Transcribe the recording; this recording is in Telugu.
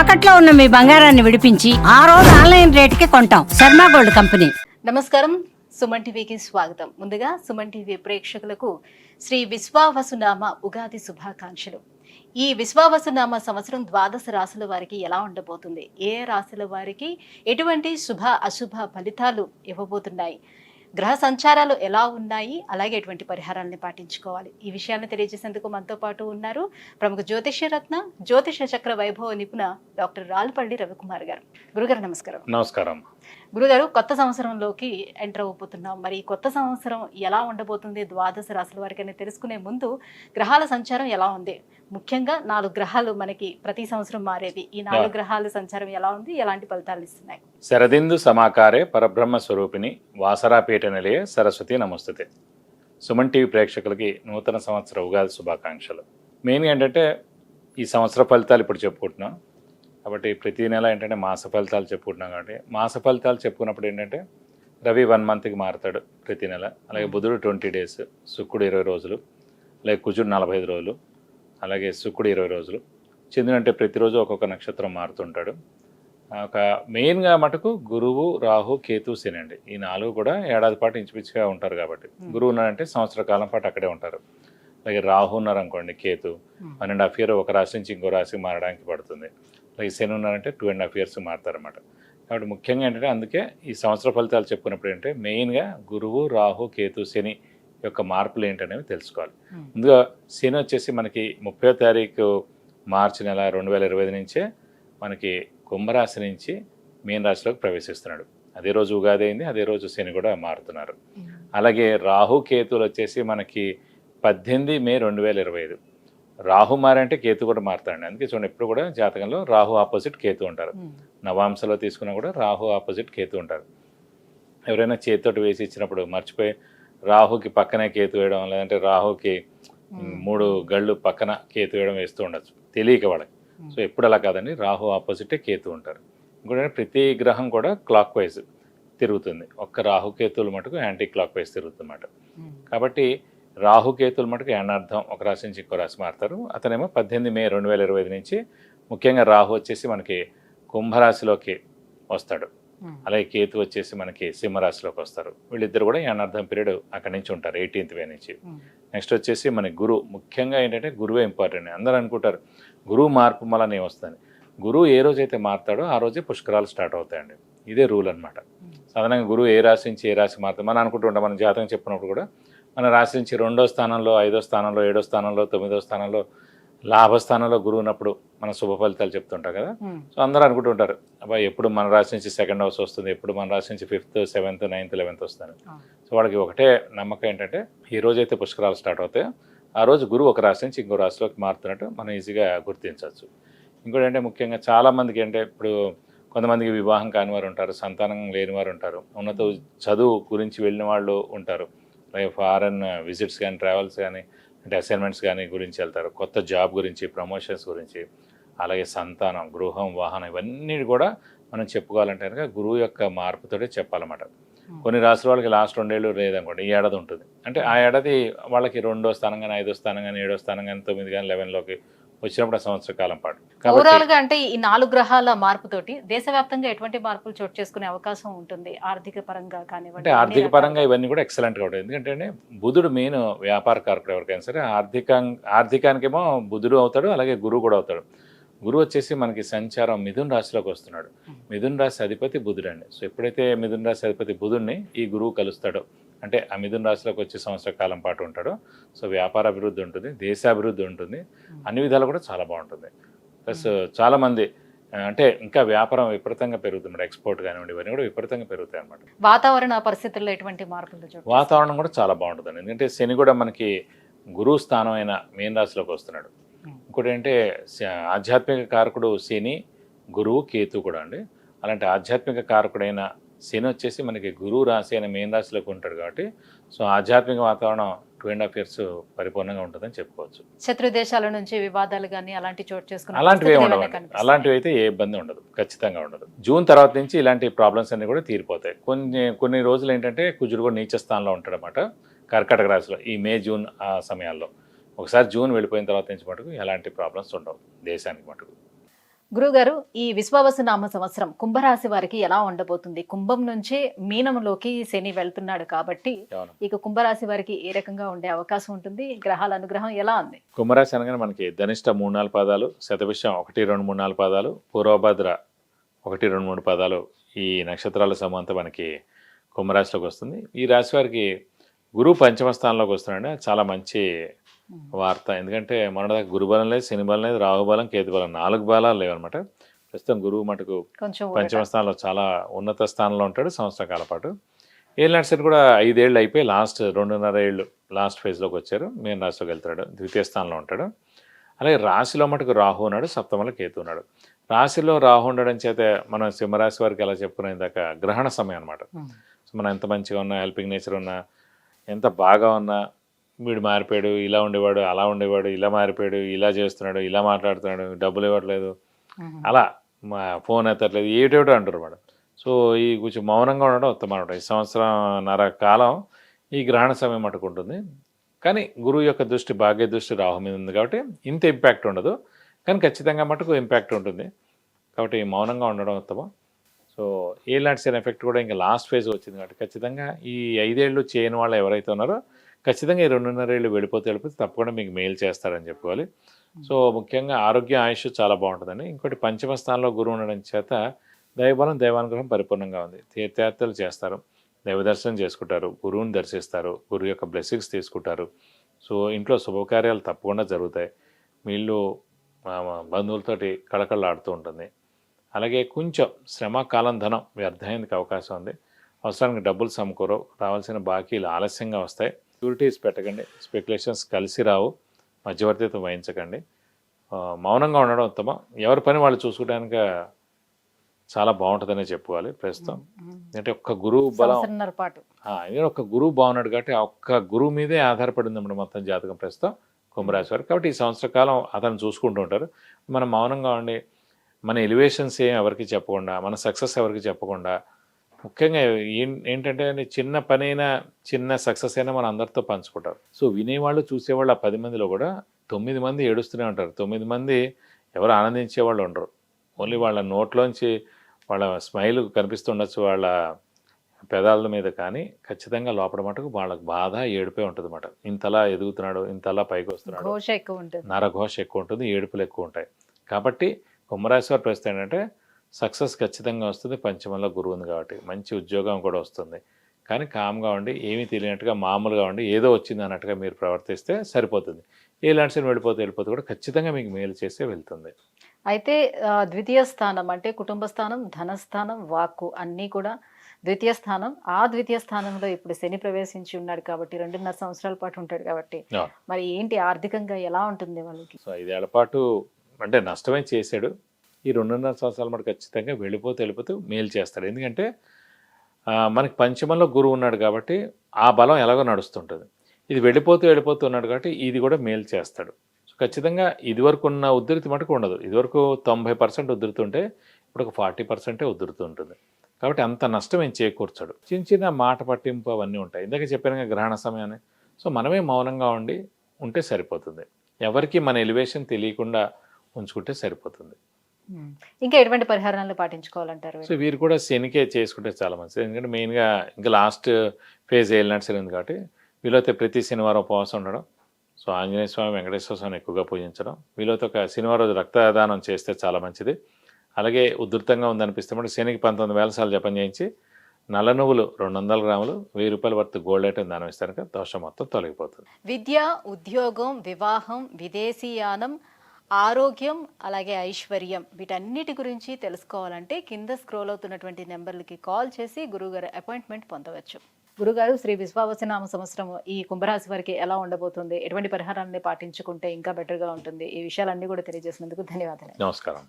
తాకట్లో ఉన్న మీ బంగారాన్ని విడిపించి ఆ రోజు ఆన్లైన్ రేటుకి కొంటాం. Sharma gold company. నమస్కారం. సుమన్ టీవీకి స్వాగతం. ముందుగా సుమన్ టీవీ ప్రేక్షకులకు శ్రీ విశ్వావసునామ ఉగాది శుభాకాంక్షలు. ఈ విశ్వావసునామ సంవత్సరం ద్వాదశ రాశుల వారికి ఎలా ఉండబోతుంది? ఏ రాశుల వారికి ఎటువంటి శుభ అశుభ ఫలితాలు ఇవ్వబోతున్నాయి? గ్రహ సంచారాలు ఎలా ఉన్నాయి? అలాగే ఎటువంటి పరిహారాలను పాటించుకోవాలి. ఈ విషయాన్ని తెలియజేసేందుకు మనతో పాటు ఉన్నారు ప్రముఖ జ్యోతిష్య రత్న జ్యోతిష చక్ర వైభవ నిపుణ డాక్టర్ రాల్పల్లి రవికుమార్ గారు. గురుగారు నమస్కారం. నమస్కారం. గురుగారు కొత్త సంవత్సరంలోకి ఎంటర్ అవబోతున్నాం మరి కొత్త సంవత్సరం ఎలా ఉండబోతుంది? ద్వాదశ రాశుల వారికి అని తెలుసుకునే ముందు గ్రహాల సంచారం ఎలా ఉంది? ముఖ్యంగా నాలుగు గ్రహాలు మనకి ప్రతి సంవత్సరం మారేది ఈ నాలుగు గ్రహాల సంచారం ఎలా ఉంది? ఎలాంటి ఫలితాలు ఇస్తున్నాయి? శరదిందు సమాకారే పరబ్రహ్మ స్వరూపిణి వాసరాపీఠ నిలయ సరస్వతి నమస్తుతే. సుమన్ టీవీ ప్రేక్షకులకి నూతన సంవత్సర ఉగాది శుభాకాంక్షలు. మెయిన్గా ఏంటంటే ఈ సంవత్సర ఫలితాలు ఇప్పుడు చెప్పుకుంటున్నాం. కాబట్టి ప్రతి నెల ఏంటంటే మాస ఫలితాలు చెప్పుకుంటున్నాం కాబట్టి మాస ఫలితాలు చెప్పుకున్నప్పుడు ఏంటంటే రవి వన్ మంత్కి మారుతాడు ప్రతి నెల. అలాగే బుధుడు ట్వంటీ డేస్ శుక్రుడు ఇరవై రోజులు అలాగే కుజుడు నలభై ఐదు రోజులు అలాగే శుక్రుడు ఇరవై రోజులు. చంద్రుడు అంటే ప్రతిరోజు ఒక్కొక్క నక్షత్రం మారుతుంటాడు. ఒక మెయిన్గా మటుకు గురువు రాహు కేతు శని అండి. ఈ నాలుగు కూడా ఏడాది పాటు ఇంచుమించుగా ఉంటారు కాబట్టి. గురువు ఉన్నారంటే సంవత్సర కాలం పాటు అక్కడే ఉంటారు. అలాగే రాహు ఉన్నారనుకోండి Ketu one and half year ఒక రాశి నుంచి ఇంకో రాశికి మారడానికి పడుతుంది. అలాగే శని ఉన్నారంటే టూ అండ్ హాఫ్ ఇయర్స్ మారుతారన్నమాట. కాబట్టి ముఖ్యంగా ఏంటంటే అందుకే ఈ సంవత్సర ఫలితాలు చెప్పుకున్నప్పుడు ఏంటంటే మెయిన్గా గురువు రాహు కేతు శని యొక్క మార్పులు ఏంటనేవి తెలుసుకోవాలి. ముందుగా శని వచ్చేసి మనకి ముప్పై తారీఖు మార్చి నెల రెండు వేల ఇరవై ఐదు నుంచే మనకి కుంభరాశి నుంచి మీన రాశిలోకి ప్రవేశిస్తున్నాడు. అదే రోజు ఉగాది అయింది అదే రోజు శని కూడా మారుతున్నారు. అలాగే రాహు కేతువులు వచ్చేసి మనకి పద్దెనిమిది మే రెండు వేల ఇరవై ఐదు. రాహు మారంటే కేతు కూడా మారుతాడండి. అందుకే చూడండి ఎప్పుడు కూడా జాతకంలో రాహు ఆపోజిట్ కేతు ఉంటారు. నవాంశలో తీసుకున్నా కూడా రాహు ఆపోజిట్ కేతు ఉంటారు. ఎవరైనా చేతితోటి వేసి ఇచ్చినప్పుడు మర్చిపోయి రాహుకి పక్కనే కేతు వేయడం లేదంటే రాహుకి మూడు గళ్ళు పక్కన కేతు వేయడం వేస్తూ ఉండొచ్చు. తెలియక వాళ్ళకి. సో ఎప్పుడు అలా కాదండి రాహు ఆపోజిటే కేతు ఉంటారు. ఇంకోటి ప్రతి గ్రహం కూడా క్లాక్ వైజ్ తిరుగుతుంది. ఒక్క రాహుకేతువులు మటుకు యాంటీ క్లాక్ వైజ్ తిరుగుతుందన్నమాట. కాబట్టి రాహుకేతుల మటుకు ఏనార్థం ఒక రాశి నుంచి ఇంకో రాశి మారుతారు. అతనేమో పద్దెనిమిది మే రెండు వేల ఇరవై ఐదు నుంచి ముఖ్యంగా రాహు వచ్చేసి మనకి కుంభరాశిలోకి వస్తాడు. అలాగే కేతు వచ్చేసి మనకి సింహరాశిలోకి వస్తారు. వీళ్ళిద్దరు కూడా ఏనార్థం పీరియడ్ అక్కడి నుంచి ఉంటారు ఎయిటీన్త్ మే నుంచి. నెక్స్ట్ వచ్చేసి మన గురువు ముఖ్యంగా ఏంటంటే గురువే ఇంపార్టెంట్ అందరూ అనుకుంటారు గురువు మార్పు వలన ఏమొస్తుంది గురువు ఏ రోజైతే మారుతాడో ఆ రోజే పుష్కరాలు స్టార్ట్ అవుతాయండి. ఇదే రూల్ అన్నమాట. సాధారణంగా గురువు ఏ రాశి నుంచి ఏ రాశి మారుతాం మనం అనుకుంటుంటాం మన జాతకం చెప్పినప్పుడు కూడా మన రాశి నుంచి రెండో స్థానంలో ఐదో స్థానంలో ఏడో స్థానంలో తొమ్మిదో స్థానంలో లాభస్థానంలో గురువు ఉన్నప్పుడు మన శుభ ఫలితాలు చెప్తుంటాం కదా. సో అందరూ అనుకుంటుంటారు అబ్బాయి ఎప్పుడు మన రాశి నుంచి సెకండ్ హౌస్ వస్తుంది ఎప్పుడు మన రాశి నుంచి ఫిఫ్త్ సెవెంత్ నైన్త్ లెవెన్త్ వస్తుంది సో వాళ్ళకి ఒకటే నమ్మకం ఏంటంటే ఈ రోజైతే పుష్కరాలు స్టార్ట్ అవుతాయో. ఆ రోజు గురువు ఒక రాశి నుంచి ఇంకో రాశిలోకి మారుతున్నట్టు మనం ఈజీగా గుర్తించవచ్చు. ఇంకోటి అంటే ముఖ్యంగా చాలామందికి అంటే ఇప్పుడు కొంతమందికి వివాహం కాని వారు ఉంటారు సంతానం లేని వారు ఉంటారు ఉన్నత చదువు గురించి వెళ్ళిన వాళ్ళు ఉంటారు. ఫారెన్ విజిట్స్ కానీ ట్రావెల్స్ కానీ అంటే అసైన్మెంట్స్ కానీ గురించి వెళ్తారు. కొత్త జాబ్ గురించి ప్రమోషన్స్ గురించి అలాగే సంతానం గృహం వాహనం ఇవన్నీ కూడా మనం చెప్పుకోవాలంటే కనుక గురువు యొక్క మార్పుతోటే చెప్పాలన్నమాట. కొన్ని రాష్ట్ర వాళ్ళకి లాస్ట్ రెండేళ్ళు లేదనుకోండి ఈ ఏడాది ఉంటుంది. అంటే ఆ ఏడాది వాళ్ళకి రెండో స్థానం కానీ ఐదో స్థానం కానీ ఏడో స్థానం కానీ తొమ్మిది కానీ లెవెన్లోకి వచ్చినప్పుడు సంవత్సర కాలం పాటు. ఓవరాల్గా అంటే ఈ నాలుగు గ్రహాల మార్పుతోటి దేశవ్యాప్తంగా ఎటువంటి మార్పులు చోటు చేసుకునే అవకాశం ఉంటుంది ఆర్థిక పరంగా కానివ్వండి అంటే ఆర్థిక పరంగా ఇవన్నీ కూడా ఎక్సలెంట్గా ఉంటాయి. ఎందుకంటే బుధుడు మెయిన్ వ్యాపార కారకుడు ఎవరికైనా సరే ఆర్థిక ఆర్థికానికేమో బుధుడు అవుతాడు అలాగే గురువు కూడా అవుతాడు. గురువు వచ్చేసి మనకి సంచారం మిథున్ రాశిలోకి వస్తున్నాడు. మిథున్ రాశి అధిపతి బుధుడు అండి సో ఎప్పుడైతే మిథున్ రాశి అధిపతి బుధుడిని ఈ గురువు కలుస్తాడో అంటే ఆ మిథున్ రాశిలోకి వచ్చే సంవత్సర కాలం పాటు ఉంటాడు. సో వ్యాపార అభివృద్ధి ఉంటుంది దేశాభివృద్ధి ఉంటుంది. అన్ని విధాలు కూడా చాలా బాగుంటుంది. ప్లస్ చాలామంది అంటే ఇంకా వ్యాపారం విపరీతంగా పెరుగుతుంది ఎక్స్పోర్ట్ కానివ్వండి ఇవన్నీ కూడా విపరీతంగా పెరుగుతాయి అన్నమాట. వాతావరణ పరిస్థితుల్లో ఎటువంటి మార్పులు వాతావరణం కూడా చాలా బాగుంటుందండి. ఎందుకంటే శని కూడా మనకి గురువు స్థానం అయిన మీన రాశిలోకి వస్తున్నాడు. ఇంకోటి ఏంటంటే ఆధ్యాత్మిక కారకుడు శని గురువు కేతు కూడా అండి. అలాంటి ఆధ్యాత్మిక కారకుడైన శని వచ్చేసి మనకి గురువు రాశి అయిన మీన రాశిలోకి ఉంటాడు కాబట్టి సో ఆధ్యాత్మిక వాతావరణం టూ అండ్ హాఫ్ ఇయర్స్ పరిపూర్ణంగా ఉంటుందని చెప్పుకోవచ్చు. శత్రు దేశాల నుంచి వివాదాలు కానీ అలాంటి చోటు చేసుకునే అలాంటివి ఉండవు? అలాంటివి అయితే ఏ ఇబ్బంది ఉండదు. ఖచ్చితంగా ఉండదు. జూన్ తర్వాత నుంచి ఇలాంటి ప్రాబ్లమ్స్ అన్ని కూడా తీరిపోతాయి. కొన్ని కొన్ని రోజులు ఏంటంటే కుజుడు కూడా నీచ స్థానంలో ఉంటాడనమాట కర్కటక రాశిలో ఈ మే జూన్ ఆ సమయాల్లో. ఒకసారి జూన్ వెళ్ళిపోయిన తర్వాత నుంచి మటుకు ఎలాంటి ప్రాబ్లమ్స్ ఉండవు దేశానికి మటుకు. గురుగారు ఈ విశ్వావసు నామ సంవత్సరం కుంభరాశి వారికి ఎలా ఉండబోతుంది? కుంభం నుంచే మీనంలోకి శని వెళ్తున్నాడు కాబట్టి ఇక కుంభరాశి వారికి ఏ రకంగా ఉండే అవకాశం ఉంటుంది? గ్రహాల అనుగ్రహం ఎలా ఉంది? కుంభరాశి అనగానే మనకి ధనిష్ట మూడు నాలుగు పాదాలు శతభిషం ఒకటి రెండు మూడు నాలుగు పాదాలు పూర్వభద్ర ఒకటి రెండు మూడు పాదాలు ఈ నక్షత్రాల సమంతా మనకి కుంభరాశిలోకి వస్తుంది. ఈ రాశి వారికి గురువు పంచమ స్థానంలోకి వస్తున్నాడు చాలా మంచి వార్త. ఎందుకంటే మొన్నదాకా గురుబలం లేదు శని బలం లేదు రాహుబలం కేతుబలం నాలుగు బలాలు లేవన్నమాట. ప్రస్తుతం గురువు మటుకు పంచమ స్థానంలో చాలా ఉన్నత స్థానంలో ఉంటాడు సంవత్సర కాల పాటు. ఏలినాటి శని కూడా ఐదేళ్ళు అయిపోయి లాస్ట్ రెండున్నర ఏళ్ళు లాస్ట్ ఫేజ్లోకి వచ్చారు. మెయిన్ రాశిలోకి వెళ్తాడు ద్వితీయ స్థానంలో ఉంటాడు. అలాగే రాశిలో మటుకు రాహు ఉన్నాడు సప్తమలో కేతు ఉన్నాడు. రాశిలో రాహు ఉండడం చేత మనం సింహరాశి వారికి ఎలా చెప్పుకునే దాకా గ్రహణ సమయం అనమాట సో మనం ఎంత మంచిగా ఉన్నా హెల్పింగ్ నేచర్ ఉన్నా ఎంత బాగా ఉన్నా వీడు మారిపోయాడు ఇలా ఉండేవాడు అలా ఉండేవాడు ఇలా మారిపోయాడు ఇలా చేస్తున్నాడు ఇలా మాట్లాడుతున్నాడు డబ్బులు ఇవ్వట్లేదు. అలా మా ఫోన్ ఎత్తట్లేదు ఏటేటో అంటారు మేడం సో ఈ కొంచెం మౌనంగా ఉండడం ఉత్తమం అనమాట ఈ సంవత్సరంన్నర కాలం ఈ గ్రహణ సమయం మటుకు ఉంటుంది. కానీ గురువు యొక్క దృష్టి భాగ్య దృష్టి రాహు మీద ఉంది కాబట్టి ఇంత ఇంపాక్ట్ ఉండదు. కానీ ఖచ్చితంగా మటుకు ఇంపాక్ట్ ఉంటుంది. కాబట్టి మౌనంగా ఉండడం ఉత్తమం. సో ఏలాంటి సైన్ ఎఫెక్ట్ కూడా ఇంకా లాస్ట్ ఫేజ్ వచ్చింది కాబట్టి ఖచ్చితంగా ఈ ఐదేళ్ళు చేయని వాళ్ళు ఎవరైతే ఉన్నారో ఖచ్చితంగా ఈ రెండున్నర ఏళ్ళు వెళ్ళిపోతే వెళ్ళిపోతే తప్పకుండా మీకు మెయిల్ చేస్తారని చెప్పుకోవాలి సో ముఖ్యంగా ఆరోగ్య ఆయుష్ చాలా బాగుంటుందండి. ఇంకోటి పంచమ స్థానంలో గురువు ఉండడం చేత దైవబలం దైవానుగ్రహం పరిపూర్ణంగా ఉంది. తీర్థయాత్రలు చేస్తారు దైవ దర్శనం చేసుకుంటారు గురువుని దర్శిస్తారు గురువు యొక్క బ్లెస్సింగ్స్ తీసుకుంటారు. సో ఇంట్లో శుభకార్యాలు తప్పకుండా జరుగుతాయి. ఆ, బంధువులతోటి కళకళలాడుతూ ఉంటుంది. అలాగే కొంచెం శ్రమ కాలం ధనం వ్యర్థానికి అవకాశం ఉంది. అవసరానికి డబ్బులు సమకూరవు. రావాల్సిన బాకీలు ఆలస్యంగా వస్తాయి. షూరిటీస్ పెట్టకండి. స్పెక్యులేషన్స్ కలిసి రావు. మధ్యవర్తిత్వం వహించకండి. మౌనంగా ఉండడం ఉత్తమం. ఎవరి పని వాళ్ళు చూసుకోవడానికి చాలా బాగుంటుందనే చెప్పుకోవాలి ప్రస్తుతం. అంటే ఒక్క గురువు బలం ఒక్క గురువు బాగున్నాడు కాబట్టి ఆ ఒక్క గురువు మీదే ఆధారపడి ఉంది మొత్తం జాతకం ప్రస్తుతం కుంభరాశి వారు. కాబట్టి ఈ సంవత్సర కాలం అతను చూసుకుంటూ ఉంటారు. మనం మౌనంగా ఉండి మన ఎలివేషన్స్ ఏం ఎవరికి చెప్పకుండా మన సక్సెస్ ఎవరికి చెప్పకుండా ముఖ్యంగా ఏం- ఏంటంటే చిన్న పనైనా చిన్న సక్సెస్ అయినా మన అందరితో పంచుకుంటారు సో వినేవాళ్ళు చూసేవాళ్ళు ఆ పది మందిలో కూడా తొమ్మిది మంది ఏడుస్తూనే ఉంటారు. తొమ్మిది మంది ఎవరు ఆనందించే వాళ్ళు ఉండరు. ఓన్లీ వాళ్ళ నోట్లోంచి వాళ్ళ స్మైల్ కనిపిస్తుండొచ్చు వాళ్ళ పెదాల మీద కానీ ఖచ్చితంగా లోపల మటుకు వాళ్ళకి బాధ ఏడుపే ఉంటుంది అన్నమాట ఇంతలా ఎదుగుతున్నాడు ఇంతలా పైకి వస్తున్నాడు. ఘోష ఎక్కువ ఉంటుంది. నరఘోష ఎక్కువ ఉంటుంది ఏడుపులు ఎక్కువ ఉంటాయి. కాబట్టి కుంభరాశి వారి పరిస్థితి ఏంటంటే సక్సెస్ ఖచ్చితంగా వస్తుంది పంచమంలో గురువు ఉంది కాబట్టి. మంచి ఉద్యోగం కూడా వస్తుంది. కానీ కామ్గా ఉండి ఏమీ తెలియనట్టుగా మామూలుగా ఉండి ఏదో వచ్చింది అన్నట్టుగా మీరు ప్రవర్తిస్తే సరిపోతుంది. ఏ లాంటి వెళ్ళిపోతే వెళ్ళిపోతే కూడా ఖచ్చితంగా మీకు మేలు చేసే వెళ్తుంది. అయితే ద్వితీయ స్థానం అంటే కుటుంబ స్థానం ధనస్థానం వాక్కు అన్నీ కూడా ద్వితీయ స్థానం. ఆ ద్వితీయ స్థానంలో ఇప్పుడు శని ప్రవేశించి ఉన్నాడు కాబట్టి రెండున్నర సంవత్సరాల పాటు ఉంటాడు కాబట్టి. మరి ఏంటి ఆర్థికంగా ఎలా ఉంటుంది వాళ్ళకి? సో ఐదేళ్ళ పాటు అంటే నష్టమే చేశాడు. ఈ రెండున్నర సంవత్సరాలు మనకు ఖచ్చితంగా వెళ్ళిపోతే వెళ్ళిపోతూ మేలు చేస్తాడు. ఎందుకంటే మనకి పంచమంలో గురువు ఉన్నాడు కాబట్టి ఆ బలం ఎలాగో నడుస్తుంటుంది. ఇది వెళ్ళిపోతూ వెళ్ళిపోతూ ఉన్నాడు కాబట్టి ఇది కూడా మేలు చేస్తాడు. సో ఖచ్చితంగా ఇదివరకు ఉన్న ఉధృతి మటుకు ఉండదు. ఇదివరకు తొంభై పర్సెంట్ ఉధృతి ఇప్పుడు ఒక ఫార్టీ పర్సెంటే ఉధృతి ఉంటుంది కాబట్టి అంత నష్టం ఏం చేకూర్చాడు. చిన్న చిన్న మాట పట్టింపు అవన్నీ ఉంటాయి. ఇందాక చెప్పాను గ్రహణ సమయాన్ని. సో మనమే మౌనంగా ఉండి ఉంటే సరిపోతుంది. ఎవరికి మన ఎలివేషన్ తెలియకుండా ఉంచుకుంటే సరిపోతుంది. ఇంకా ఎటువంటి పరిహారాలను పాటించుకోవాలంటారు సో వీరు కూడా శనికే చేసుకుంటే చాలా మంచిది. ఎందుకంటే మెయిన్గా ఇంకా లాస్ట్ ఫేజ్ వెళ్ళినట్టు సరే ఉంది కాబట్టి వీలైతే ప్రతి శనివారం ఉపవాసం ఉండడం. సో ఆంజనేయ స్వామి వెంకటేశ్వర స్వామిని ఎక్కువగా పూజించడం. వీలైతే ఒక శనివారం రోజు రక్తదానం చేస్తే చాలా మంచిది. అలాగే ఉధృతంగా ఉందనిపిస్తే మటు శనికి పంతొమ్మిది వేల సార్లు జపం చేయించి నల్ల నువ్వులు రెండు వందల గ్రాములు వెయ్యి రూపాయల వర్త్ గోల్డ్ ఐటమ్ దానం ఇస్తారు కదా దోషం మొత్తం తొలగిపోతుంది. విద్య ఉద్యోగం వివాహం విదేశీయానం ఆరోగ్యం అలాగే ఐశ్వర్యం వీటన్నిటి గురించి తెలుసుకోవాలంటే కింద స్క్రోల్ అవుతున్నటువంటి నెంబర్లకి కాల్ చేసి గురుగారు అపాయింట్మెంట్ పొందవచ్చు. గురుగారు శ్రీ విశ్వావసనామ సంవత్సరం ఈ కుంభరాశి వారికి ఎలా ఉండబోతుంది? ఎటువంటి పరిహారాన్ని పాటించుకుంటే ఇంకా బెటర్గా ఉంటుంది? ఈ విషయాలన్నీ కూడా తెలియజేసినందుకు ధన్యవాదాలు. నమస్కారం.